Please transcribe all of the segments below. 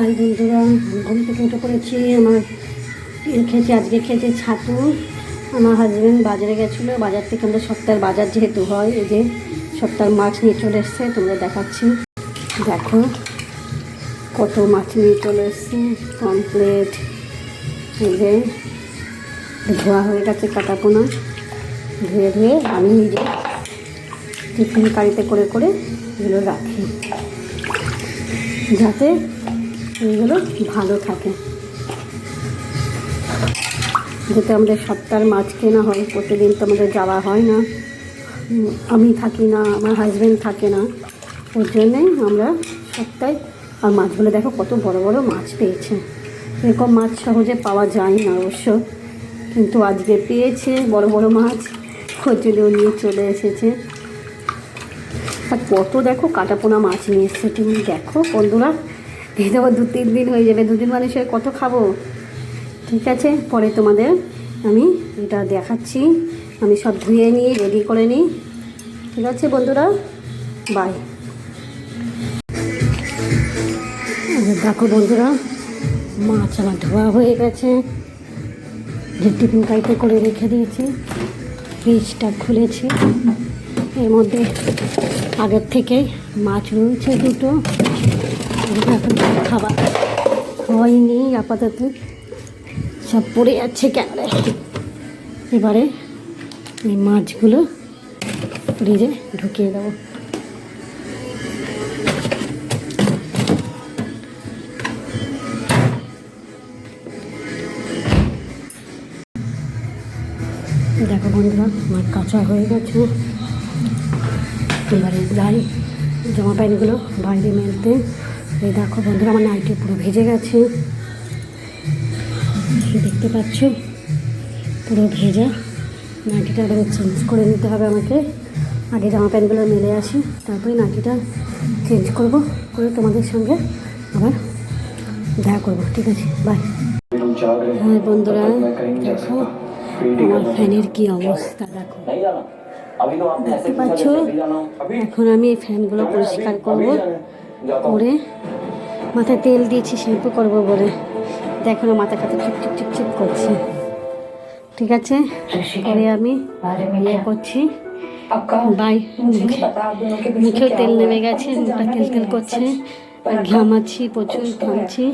আর বন্ধুরা ঘুম থেকে উঠে পড়েছি। আমার খেয়েছি, আজকে খেয়েছি ছাতু। আমার হাজব্যান্ড বাজারে গেছিল। বাজার থেকে আমাদের সপ্তাহের বাজার যেহেতু হয়, এই যে সপ্তাহের মাছ নিয়ে চলে এসছে, তোমরা দেখাচ্ছি। দেখো, কত মাছ নিয়ে চলে এসছে। কমপ্লেট এই যে ধোয়া হয়ে গেছে কাটা পোনা ধুয়ে ধুয়ে আমি নিজে টিফিন কারিতে করে করে এগুলো রাখি। যাতে এইগুলো ভালো থাকে। যাতে আমাদের সপ্তাহের মাছ কেনা হয়, প্রতিদিন তো আমাদের যাওয়া হয় না। আমি থাকি না, আমার হাজব্যান্ড থাকে না। ওর জন্যেই আমরা সপ্তাহে, আর মাছগুলো দেখো কত বড় বড় মাছ পেয়েছে। এরকম মাছ সহজে পাওয়া যায় না অবশ্য। কিন্তু আজকে পেয়েছে বড় বড় মাছ ওর জন্য নিয়ে চলে এসেছে। আর কত দেখো কাটাপোনা মাছ নিয়ে এসছে। তুমি দেখো বন্ধুরা এই দেখো দু তিন দিন হয়ে যাবে, দুদিন মানুষের কত খাব? ঠিক আছে, পরে তোমাদের আমি এটা দেখাচ্ছি। আমি সব ধুয়ে নিই রেডি করে নিই। ঠিক আছে বন্ধুরা? বাই দেখো বন্ধুরা, মাছ আমার ধোয়া হয়ে গেছে। যে টিফিন কাইতে করে রেখে দিয়েছি। ফ্রিজটা খুলেছি। এর মধ্যে আগের থেকে মাছ রয়েছে দুটো। এগুলো এখন খাবার হয়নি আপাতত। সব পড়ে যাচ্ছে ক্যামেরায়। এবারে এই মাছগুলো ফ্রিজে ঢুকিয়ে দেবো। দেখো বন্ধুরা, আমার কাঁচা হয়ে গেছে। এবারে যাই, জামা প্যান্টগুলো বাইরে মেলতে। এই দেখো বন্ধুরা, আমার নাইটি পুরো ভেজে গেছে। দেখতে পাচ্ছ? পুরো ভেজা। নাইটিটা আরও চেঞ্জ করে নিতে হবে আমাকে। আগে জামা প্যান্টগুলো মেলে আসি। তারপরে নাইটিটা চেঞ্জ করব, করে তোমাদের সঙ্গে আবার দেখা করব। ঠিক আছে বাই হ্যাঁ বন্ধুরা, দেখো, আমার ফ্যানের কী অবস্থা, দেখো। দেখতে পাচ্ছ? এখন আমি এই ফ্যানগুলো পরিষ্কার করব। করে মাথায় তেল দিয়েছি শ্যাম্পু করব বলে। দেখো না মাথা কাছে চুপ চুপ চুপ চুপ করছে। ঠিক আছে? পরে আমি ইয়ে করছি। বাই। মুখেও তেল নেমে গেছে মুখটা তেল তেল করছে। ঘামাচ্ছি প্রচুর ঘামছি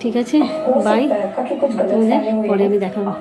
ঠিক আছে? বাই। পরে আমি দেখাবো।